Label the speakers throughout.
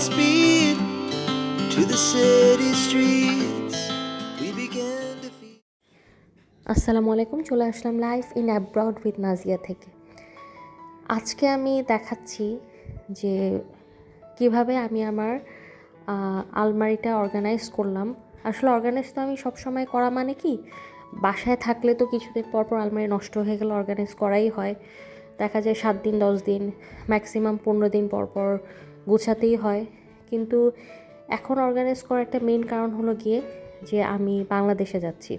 Speaker 1: speed to the city streets. We began to feel.
Speaker 2: আসসালামু আলাইকুম, চলে আসলাম life in abroad with Nazia থেকে আজকে আমি দেখাচ্ছি যে কীভাবে আমি আমার আলমারিটা অর্গানাইজ করলাম আসলে অর্গানাইজ তো আমি সব সময় করা মানে কি, বাসায় থাকলে তো কিছুদিন পর পর আলমারি নষ্ট হয়ে গেলে অর্গানাইজ করাই হয় দেখা যায় সাত দিন, দশ দিন ম্যাক্সিমাম পনেরো দিন পর পর গুছাতেই হয় কিন্তু এখন অর্গানাইজ করার একটা মেন কারণ হলো গিয়ে যে আমি বাংলাদেশে যাচ্ছি।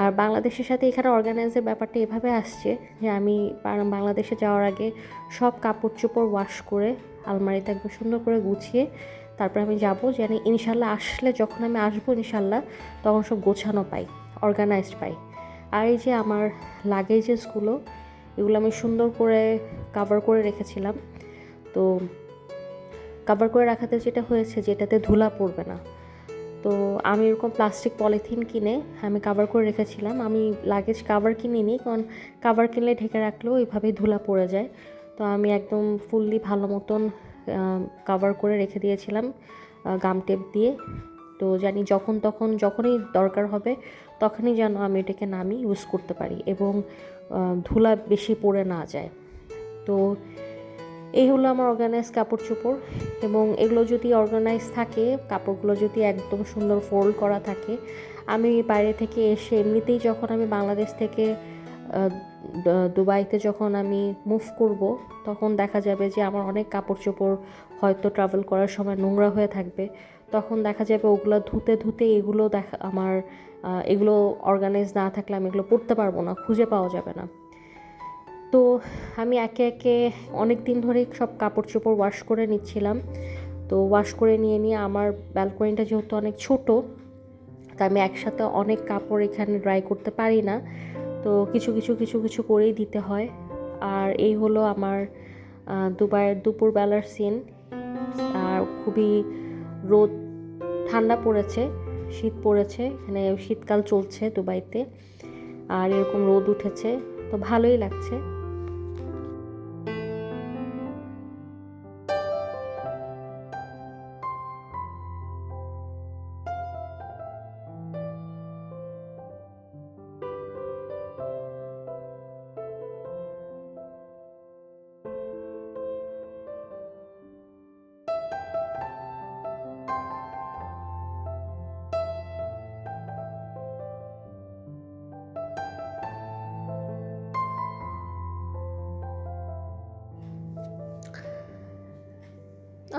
Speaker 2: আর বাংলাদেশের সাথে এখানে অর্গানাইজের ব্যাপারটা এভাবে আসছে যে আমি বাংলাদেশে যাওয়ার আগে সব কাপড় চোপড় ওয়াশ করে, আলমারিতে একদম সুন্দর করে গুছিয়ে তারপর আমি যাব। জানি ইনশাল্লাহ আসলে যখন আমি আসব ইনশাল্লাহ তখন সব গোছানো পাই অর্গানাইজড পাই। আর এই যে আমার লাগেজেসগুলো এগুলো আমি সুন্দর করে কাভার করে রেখেছিলাম। তো কাভার করে রাখাতে যেটা হয়েছে যেটাতে ধুলা পড়বে না। তো আমি এরকম প্লাস্টিক পলিথিন কিনে আমি কাভার করে রেখেছিলাম। আমি লাগেজ কাভার কিনিনি কারণ কাভার কিনলে ঢেকে রাখলেও এইভাবেই ধুলা পড়ে যায়। তো আমি একদম ফুললি ভালো মতন কাভার করে রেখে দিয়েছিলাম গাম টেপ দিয়ে। তো জানি যখন তখন যখনই দরকার হবে তখনই যেন আমি এটাকে নামি ইউজ করতে পারি এবং ধুলা বেশি পড়ে না যায়। তো এই হলো আমার অর্গানাইজ কাপড় চোপড় এবং এগুলো যদি অর্গানাইজ থাকে, কাপড়গুলো যদি একদম সুন্দর ফোল্ড করা থাকে, আমি বাইরে থেকে এসে এমনিতেই যখন আমি বাংলাদেশ থেকে দুবাইতে যখন আমি মুভ করব, তখন দেখা যাবে যে আমার অনেক কাপড় চোপড় হয়তো ট্রাভেল করার সময় নোংরা হয়ে থাকবে। তখন দেখা যাবে ওগুলো ধুতে ধুতে এগুলো দেখা, আমার এগুলো অর্গানাইজ না থাকলে আমি এগুলো পড়তে পারব না, খুঁজে পাওয়া যাবে না। তো আমি একে একে অনেক দিন ধরেই সব কাপড় চোপড় ওয়াশ করে নিচ্ছিলাম। তো ওয়াশ করে নিয়ে নিয়ে আমার ব্যালকনিটা যেহেতু অনেক ছোট, তা আমি একসাথে অনেক কাপড় এখানে ড্রাই করতে পারি না। তো কিছু কিছু কিছু কিছু করেই দিতে হয়। আর এই হলো আমার দুবাইয়ের দুপুরবেলার সিন আর খুবই রোদ, ঠান্ডা পড়েছে, শীত পড়েছে এখানে শীতকাল চলছে দুবাইতে। আর এরকম রোদ উঠেছে, তো ভালোই লাগছে।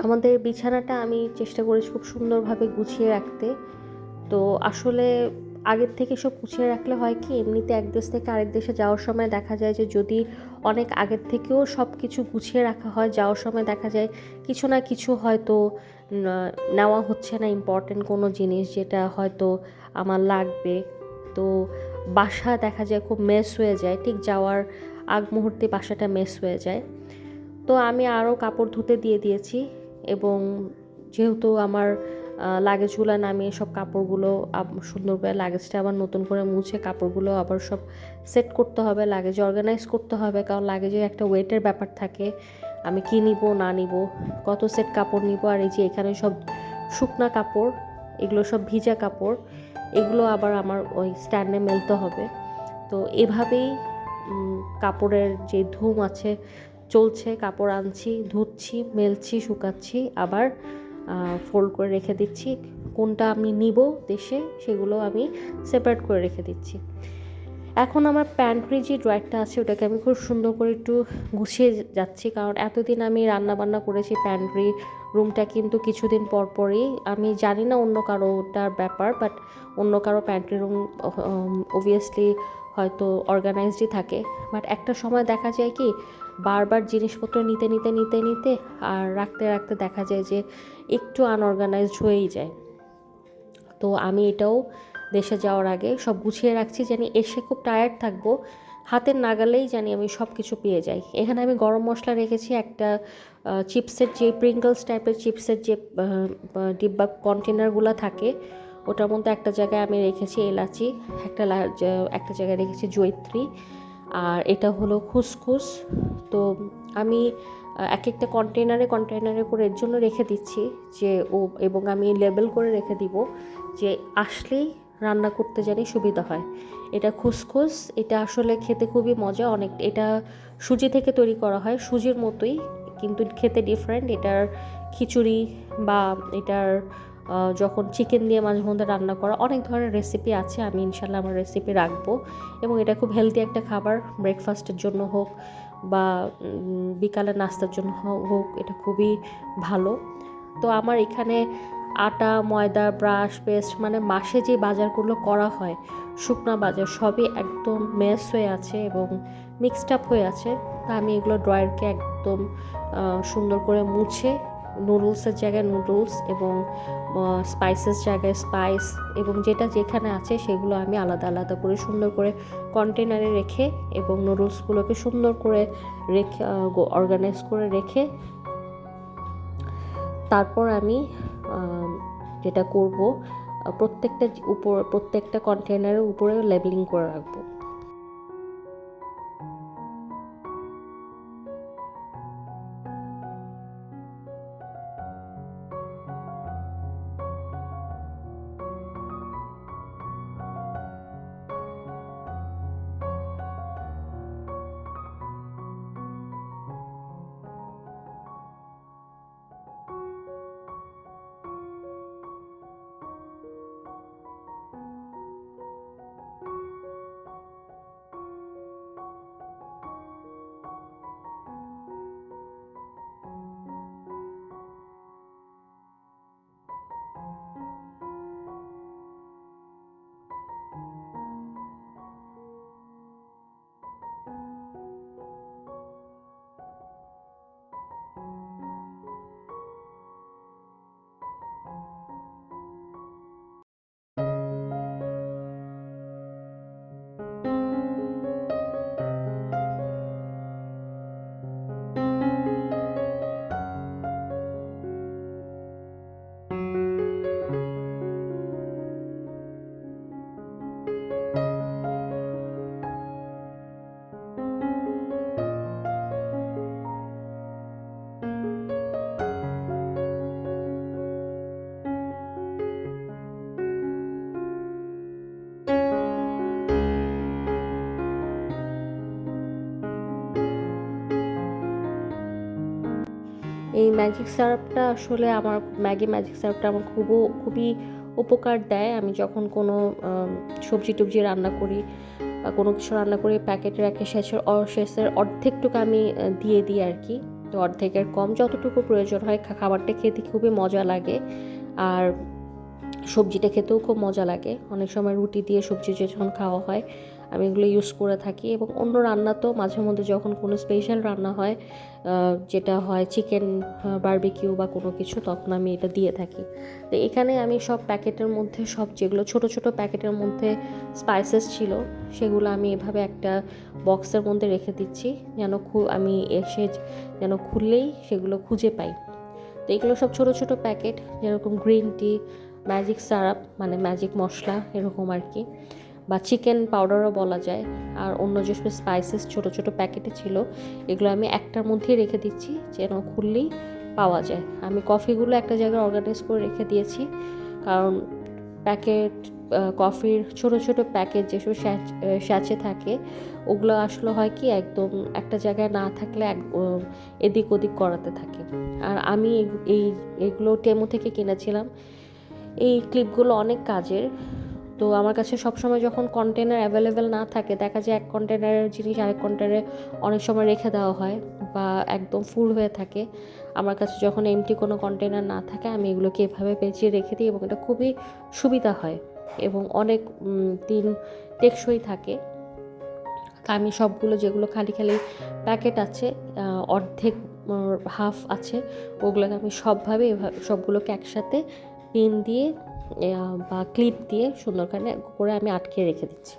Speaker 2: আমাদের বিছানাটা আমি চেষ্টা করেছি খুব সুন্দরভাবে গুছিয়ে রাখতে। তো আসলে আগের থেকে সব গুছিয়ে রাখলে হয় কি, এমনিতে এক দেশ থেকে আরেক দেশে যাওয়ার সময় দেখা যায় যে যদি অনেক আগের থেকেও সব কিছু গুছিয়ে রাখা হয়, যাওয়ার সময় দেখা যায় কিছু না কিছু হয়তো নেওয়া হচ্ছে না ইম্পর্টেন্ট কোনো জিনিস যেটা হয়তো আমার লাগবে। তো বাসা দেখা যায় খুব মেস হয়ে যায়, ঠিক যাওয়ার আগ মুহূর্তে বাসাটা মেস হয়ে যায়। তো আমি আরও কাপড় ধুতে দিয়ে দিয়েছি। এবং যেহেতু আমার লাগেজগুলো নামিয়ে সব কাপড়গুলো সুন্দর করে লাগেজটা আবার নতুন করে মুছে কাপড়গুলো আবার সব সেট করতে হবে লাগেজ অর্গানাইজ করতে হবে, কারণ লাগেজে একটা ওয়েটের ব্যাপার থাকে। আমি কী নিব, না নিব, কত সেট কাপড় নিব, আর এই যে এখানে সব শুকনা কাপড়, এগুলো সব ভিজা কাপড়, এগুলো আবার আমার ওই স্ট্যান্ডে মেলতে হবে। তো এভাবেই কাপড়ের যে ধুম আছে চলছে, কাপড় আনছি, ধুচ্ছি, মেলছি, শুকাচ্ছি, আবার ফোল্ড করে রেখে দিচ্ছি। কোনটা আমি নিব দেশে, সেগুলো আমি সেপারেট করে রেখে দিচ্ছি। এখন আমার প্যান্ট্রি যে ড্রয়ারটা আছে, ওটাকে আমি খুব সুন্দর করে একটু গুছিয়ে যাচ্ছি, কারণ এতদিন আমি রান্না বান্না করেছি প্যান্ট্রি রুমটা কিন্তু কিছুদিন পর পরই, আমি জানি না অন্য কারোটার ব্যাপার বাট অন্য কারও প্যান্ট্রি রুম অবভিয়াসলি হয়তো অর্গানাইজডই থাকে। বাট একটা সময় দেখা যায় কি, বারবার জিনিসপত্র নিতে নিতে নিতে নিতে আর রাখতে রাখতে দেখা যায় যে একটু আনঅর্গানাইজড হয়েই যায়। তো আমি এটাও দেশে যাওয়ার আগে সব গুছিয়ে রাখছি, জানি এসে খুব টায়ার্ড থাকব হাতের নাগালেই জানি আমি সব কিছু পেয়ে যাই। এখানে আমি গরম মশলা রেখেছি একটা চিপসের যে প্রিঙ্গলস টাইপের চিপসের যে ডিব্বা কন্টেনারগুলো থাকে, ওটার মধ্যে একটা জায়গায় আমি রেখেছি এলাচি, একটা একটা জায়গায় রেখেছি জৈত্রী আর এটা হলো খুসখুস। তো আমি এক একটা কন্টেনারে কন্টেনারে করে এর জন্য রেখে দিচ্ছি যে ও, এবং আমি লেবেল করে রেখে দিব যে আসলেই রান্না করতে জানি সুবিধা হয়। এটা খুসখুস, এটা আসলে খেতে খুবই মজা, অনেক, এটা সুজি থেকে তৈরি করা হয়, সুজির মতোই, কিন্তু খেতে ডিফারেন্ট এটার খিচুড়ি বা এটার যখন চিকেন দিয়ে মাঝে মধ্যে রান্না করা, অনেক ধরনের রেসিপি আছে, আমি ইনশাল্লাহ আমার রেসিপি রাখব, এবং এটা খুব হেলদি একটা খাবার ব্রেকফাস্টের জন্য হোক বা বিকালে নাস্তার জন্য হোক, এটা খুবই ভালো। তো আমার এখানে আটা ময়দা ব্রাশ পেস্ট মানে মাসে যে বাজারগুলো করা হয় শুকনা বাজার সবই একদম মেস হয়ে আছে এবং মিক্সড আপ হয়ে আছে। তা আমি এগুলো ড্রয়ারকে একদম সুন্দর করে মুছে নুডলসের জায়গায় নুডলস এবং স্পাইসেস জায়গায় স্পাইস এবং যেটা যেখানে আছে সেগুলো আমি আলাদা আলাদা করে সুন্দর করে কন্টেনারে রেখে এবং নুডলসগুলোকে সুন্দর করে রেখে অর্গানাইজ করে রেখে তারপর আমি আম, যেটা করব প্রত্যেকটা উপর প্রত্যেকটা কন্টেনারের উপরে লেবেলিং করে রাখব। ম্যাজিক সিরাপটা আসলে আমার ম্যাগি ম্যাজিক সিরাপটা আমার খুবও, খুবই উপকার দেয়। আমি যখন কোনো সবজি টবজি রান্না করি বা কোনো কিছু রান্না করি, প্যাকেটে রাখে শেষের শেষের অর্ধেকটুকু আমি দিয়ে দিই আর কি। তো অর্ধেকের কম যতটুকু প্রয়োজন হয় খাবারটা খেতে খুবই মজা লাগে। আর সবজিটা খেতেও খুব মজা লাগে। অনেক সময় রুটি দিয়ে সবজি যখন খাওয়া হয় আমি এগুলো ইউজ করে থাকি এবং অন্য রান্না তো মাঝে মধ্যে যখন কোনো স্পেশাল রান্না হয় যেটা হয় চিকেন বারবিকিউ বা কোনো কিছু, তখন আমি এটা দিয়ে থাকি। তো এখানে আমি সব প্যাকেটের মধ্যে সব যেগুলো ছোট ছোট প্যাকেটের মধ্যে স্পাইসেস ছিল, সেগুলো আমি এভাবে একটা বক্সের মধ্যে রেখে দিচ্ছি, যেন খু- আমি এসে যেন খুললেই সেগুলো খুঁজে পাই। তো এগুলো সব ছোট ছোট প্যাকেট, যেরকম গ্রিন টি ম্যাজিক সারাপ মানে ম্যাজিক মশলা, এরকম আর কি। বা চিকেন পাউডারও বলা যায়, আর অন্য যেসব স্পাইসেস ছোট ছোট প্যাকেটে ছিল, এগুলো আমি একটার মধ্যেই রেখে দিচ্ছি, যেন খুললেই পাওয়া যায়। আমি কফিগুলো একটা জায়গায় অর্গানাইজ করে রেখে দিয়েছি, কারণ প্যাকেট কফির ছোট ছোট প্যাকেট যেসব স্যাচে থাকে, ওগুলো আসলে হয় কি, একদম একটা জায়গায় না থাকলে এক এদিক ওদিক করাতে থাকে। আর আমি এই এগুলো টেমো থেকে কিনেছিলাম। এই ক্লিপগুলো অনেক কাজের তো আমার কাছে সবসময় যখন কন্টেনার অ্যাভেলেবেল না থাকে, দেখা যায় এক কন্টেনারের জিনিস আরেক কন্টেনারে অনেক সময় রেখে দেওয়া হয় বা একদম ফুল হয়ে থাকে। আমার কাছে যখন এমটি কোনো কন্টেনার না থাকে, আমি এগুলোকে এভাবে পেঁচিয়ে রেখে দিই এবং এটা খুবই সুবিধা হয় এবং অনেক দিন টেকসই থাকে। আমি সবগুলো যেগুলো খালি খালি প্যাকেট আছে অর্ধেক হাফ আছে, ওগুলোকে আমি সবভাবে সবগুলোকে একসাথে পিন দিয়ে বা ক্লিপ দিয়ে সুন্দর করে করে আমি আটকে রেখে দিচ্ছি।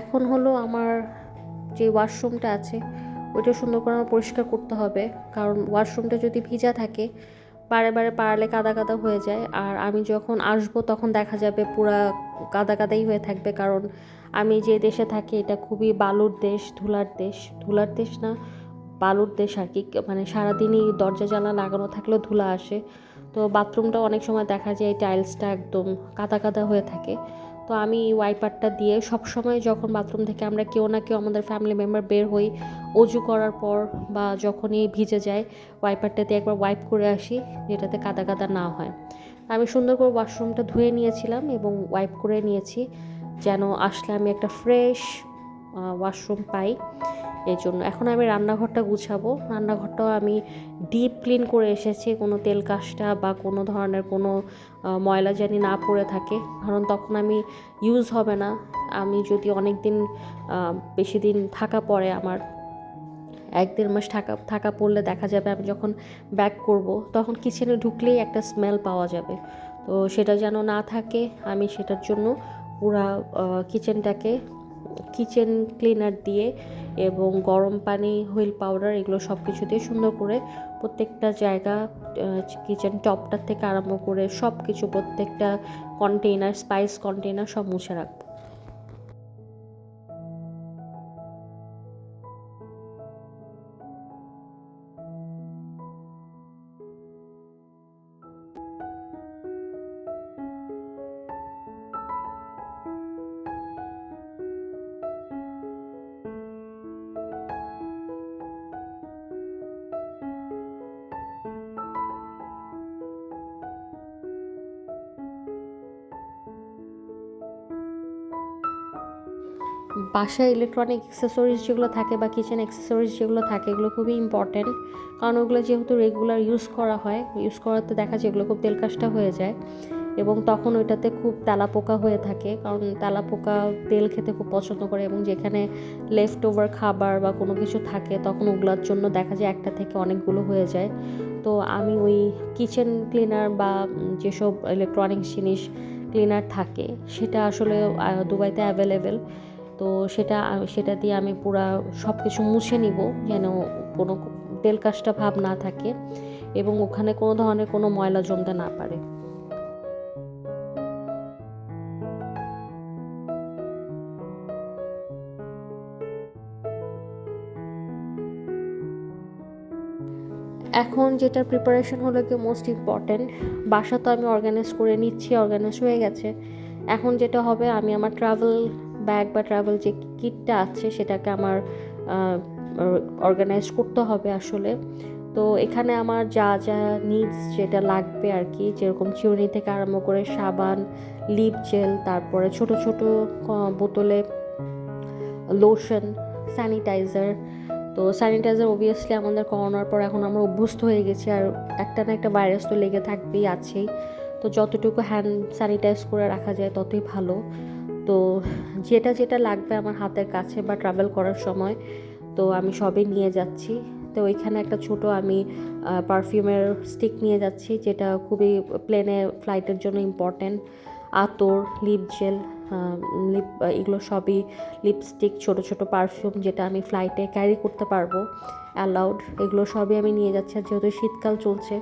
Speaker 2: এখন হলো আমার যে ওয়াশরুমটা আছে, ওইটা সুন্দর করে আমার পরিষ্কার করতে হবে। কারণ ওয়াশরুমটা যদি ভিজা থাকে, বারে বারে পাড়ালে কাদা কাদা হয়ে যায়। আর আমি যখন আসব তখন দেখা যাবে পুরা কাদা কাদাই হয়ে থাকবে। কারণ আমি যে দেশে থাকি, এটা খুবই বালুর দেশ, ধুলার দেশ। ধুলার দেশ না, বালুর দেশ আর কি। মানে সারাদিনই দরজা জানলা লাগানো থাকলেও ধুলা আসে। তো বাথরুমটা অনেক সময় দেখা যায় টাইলসটা একদম কাদা কাদা হয়ে থাকে। তো আমি ওয়াইপারটা দিয়ে সব সময় যখন বাথরুম থেকে আমরা কেউ না কেউ আমাদের ফ্যামিলি মেম্বার বের হই, অজু করার পর বা যখনই ভিজে যায় ওয়াইপারটাতে একবার ওয়াইপ করে আসি, যেটাতে কাদা কাদা না হয়। আমি সুন্দর করে ওয়াশরুমটা ধুয়ে নিয়েছিলাম এবং ওয়াইপ করে নিয়েছি, যেন আসলে আমি একটা ফ্রেশ ওয়াশরুম পাই। এই জন্য এখন আমি রান্নাঘরটা গুছাবো। রান্নাঘরটাও আমি ডিপ ক্লিন করে এসেছি। কোনো তেল কাজটা বা কোনো ধরনের কোনো ময়লা জানি না পড়ে থাকে। কারণ তখন আমি ইউজ হবে না। আমি যদি অনেক দিন বেশি দিন থাকা পরে আমার এক দেড় মাস থাকা থাকা পড়লে দেখা যাবে আমি যখন ব্যাক করব, তখন কিচেনে ঢুকলেই একটা স্মেল পাওয়া যাবে। তো সেটা যেন না থাকে, আমি সেটার জন্য পুরা কিচেনটাকে কিচেন ক্লিনার দিয়ে এবং গরম পানি হুইল পাউডার এগুলো সব কিছু দিয়ে সুন্দর করে প্রত্যেকটা জায়গা কিচেন টপটার থেকে আরম্ভ করে সব কিছু প্রত্যেকটা কন্টেইনার স্পাইস কন্টেইনার সব মুছে রাখব। বাসায় ইলেকট্রনিক অ্যাক্সেসরিজ যেগুলো থাকে বা কিচেন অ্যাক্সেসরিজ যেগুলো থাকে, এগুলো খুবই ইম্পর্ট্যান্ট কারণ ওগুলো যেহেতু রেগুলার ইউজ করা হয় ইউজ করাতে দেখা যায় এগুলো খুব তেলকাশটা হয়ে যায় এবং তখন ওইটাতে খুব তেলাপোকা হয়ে থাকে কারণ তেলাপোকা তেল খেতে খুব পছন্দ করে এবং যেখানে লেফট ওভার খাবার বা কোনো কিছু থাকে তখন ওগুলোর জন্য দেখা যায় একটা থেকে অনেকগুলো হয়ে যায়। তো আমি ওই কিচেন ক্লিনার বা যেসব ইলেকট্রনিক্স জিনিস ক্লিনার থাকে, সেটা আসলে দুবাইতে অ্যাভেলেবেল তো সেটা সেটা দিয়ে আমি পুরা সব কিছু মুছে নিব যেন কোনো তেল কাজটা ভাব না থাকে এবং ওখানে কোনো ধরনের কোনো ময়লা জমতে না পারে। এখন যেটা প্রিপারেশন হলো কি মোস্ট ইম্পর্ট্যান্ট বাসা তো আমি অর্গানাইজ করে নিচ্ছি অর্গানাইজ হয়ে গেছে। এখন যেটা হবে আমি আমার ট্রাভেল ব্যাগ বা ট্রাভেল যে কিটটা আছে সেটাকে আমার অর্গানাইজ করতে হবে আসলে। তো এখানে আমার যা যা নিডস যেটা লাগবে আর কি যেরকম চিউনি থেকে আরম্ভ করে সাবান লিপ জেল তারপরে ছোট ছোট বোতলে লোশন স্যানিটাইজার তো স্যানিটাইজার অবভিয়াসলি আমাদের করোনার পর এখন আমরা অভ্যস্ত হয়ে গেছি আর একটা না একটা ভাইরাস তো লেগে থাকবেই, আছেই। তো যতটুকু হ্যান্ড স্যানিটাইজ করে রাখা যায় ততই ভালো। তো যেটা যেটা লাগবে আমার হাতের কাছে বা ট্রাভেল করার সময়, তো আমি সবই নিয়ে যাচ্ছি। তো ওইখানে একটা ছোট আমি পারফিউমের স্টিক নিয়ে যাচ্ছি, যেটা খুবই প্লেনে ফ্লাইটের জন্য ইম্পর্ট্যান্ট আতর লিপ জেল লিপ এগুলো সবই লিপস্টিক ছোট ছোট পারফিউম যেটা আমি ফ্লাইটে ক্যারি করতে পারব অ্যালাউড এগুলো সবই আমি নিয়ে যাচ্ছি, আর যেহেতু শীতকাল চলছে,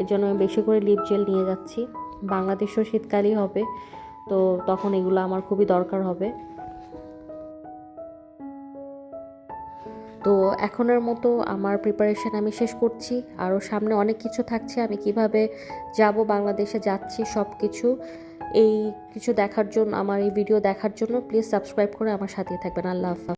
Speaker 2: এর জন্য আমি বেশি করে লিপ জেল নিয়ে যাচ্ছি। বাংলাদেশেও শীতকালই হবে। তো তখন এগুলো আমার খুবই দরকার হবে। তো এখনের মতো আমার প্রিপারেশন আমি শেষ করছি। আরও সামনে অনেক কিছু থাকছে। আমি কীভাবে যাব, বাংলাদেশে যাচ্ছি সব কিছু এই কিছু দেখার জন্য, আমার এই ভিডিও দেখার জন্য প্লিজ সাবস্ক্রাইব করে আমার সাথে থাকবেন। আল্লাহ হাফা